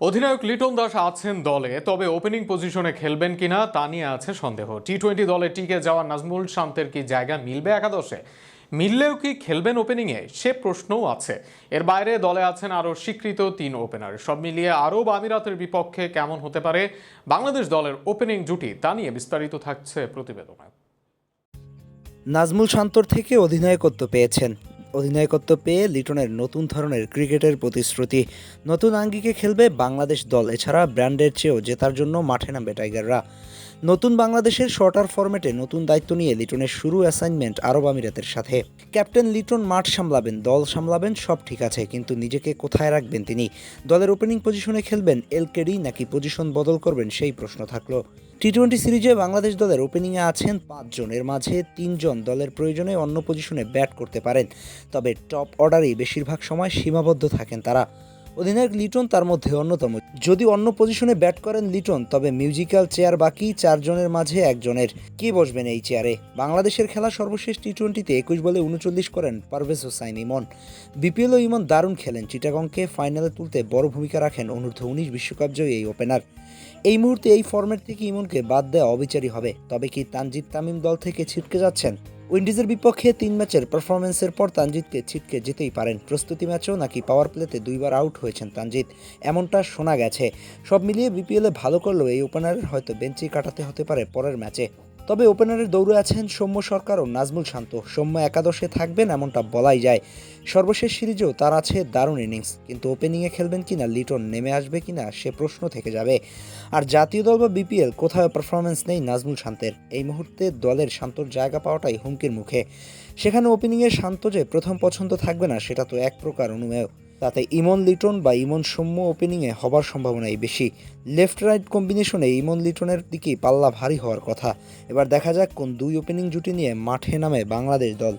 অধিনায়ক লিটন দাস আছেন দলে, তবে ওপেনিং পজিশনে খেলবেন কিনা তা নিয়ে আছে সন্দেহ। টি টোয়েন্টি দলে টিকে যাওয়া নাজমুল শান্তের কি জায়গা মিলবে একাদশে? মিললেও কি খেলবেন ওপেনিংয়ে সে প্রশ্নও আছে। এর বাইরে দলে আছেন আরও স্বীকৃত তিন ওপেনার সব মিলিয়ে আরব আমিরাতের বিপক্ষে কেমন হতে পারে? বাংলাদেশ দলের ওপেনিং জুটি, তা নিয়ে বিস্তারিত থাকছে প্রতিবেদনে। নাজমুল শান্তর থেকে অধিনায়কত্ব পেয়েছেন। অধিনায়কত্ব পেয়ে লিটনের নতুন ধরনের ক্রিকেটের প্রতিশ্রুতি। নতুন আঙ্গিকে খেলবে বাংলাদেশ দল, এছাড়া ব্র্যান্ডের চেয়েও জেতার জন্য মাঠে নামবে টাইগাররা। নতুন বাংলাদেশের শর্টার ফরম্যাটে নতুন দায়িত্ব নিয়ে লিটনের শুরু অ্যাসাইনমেন্ট আরব আমিরাতের সাথে। ক্যাপ্টেন লিটন মাঠ সামলাবেন, দল সামলাবেন, সব ঠিক আছে, কিন্তু নিজেকে কোথায় রাখবেন তিনি? দলের ওপেনিং পজিশনে খেলবেন এলকেডি নাকি পজিশন বদল করবেন সেই প্রশ্ন থাকল। টি টোয়েন্টি সিরিজে বাংলাদেশ দলের ওপেনিংয়ে আছেন পাঁচজন, এর মাঝে তিনজন দলের প্রয়োজনে অন্য পজিশনে ব্যাট করতে পারেন। তবে টপ অর্ডারেই বেশিরভাগ সময় সীমাবদ্ধ থাকেন তারা। অধিনায়ক লিটন তার মধ্যে অন্যতম। যদি অন্য পজিশনে ব্যাট করেন লিটন, তবে মিউজিক্যাল চেয়ার বাকি চারজনের মাঝে একজনের। কে বসবেন এই চেয়ারে? বাংলাদেশের খেলা সর্বশেষ টি টোয়েন্টিতে একুশ বলে উনচল্লিশ করেন পারভেজ হোসাইন ইমন। বিপিএল ও ইমন দারুণ খেলেন। চিটাগংকে ফাইনালে তুলতে বড় ভূমিকা রাখেন অনূর্ধ্ব উনিশ বিশ্বকাপ জয়ী এই ওপেনার। এই মুহূর্তে এই ফরম্যাট থেকে ইমনকে বাদ দেওয়া অবিচারী হবে। তবে কি তানজিদ তামিম দল থেকে ছিটকে যাচ্ছেন? উইন্ডিজের বিপক্ষে তিন ম্যাচের পারফরমেন্সের পর তানজিৎকে ছিটকে যেতেই পারেন প্রস্তুতি ম্যাচেও নাকি পাওয়ার প্লেতে দুইবার আউট হয়েছেন তানজিৎ এমনটা শোনা গেছে। সব মিলিয়ে বিপিএলে ভালো করলেও এই ওপেনারের হয়তো বেঞ্চেই কাটাতে হতে পারে পরের ম্যাচে। তবে ওপেনারের দৌড়ে আছেন সৌম্য সরকার ও নাজমুল শান্ত। সৌম্য একাদশে থাকবেন এমনটা বলাই যায়। সর্বশেষ সিরিজেও তার আছে দারুণ ইনিংস। কিন্তু ওপেনিংয়ে খেলবেন কিনা লিটন, নেমে আসবে কিনা সে প্রশ্ন থেকে যাবে। আর জাতীয় দল বা বিপিএল, কোথাও পারফরমেন্স নেই নাজমুল শান্তের। এই মুহূর্তে দলের শান্তর জায়গা পাওয়াটাই হুমকির মুখে। সেখানে ওপেনিংয়ে শান্ত যে প্রথম পছন্দ থাকবে না, সেটা তো এক প্রকার অনুমেয়। তাতে ইমন লিটন বা ইমন সৌম্য ওপেনিংয়ে হবার সম্ভাবনাই বেশি। লেফট রাইট কম্বিনেশনে ইমন লিটনের দিকেই পাল্লা ভারী হওয়ার কথা। এবার দেখা যাক কোন দুই ওপেনিং জুটি নিয়ে মাঠে নামে বাংলাদেশ দল।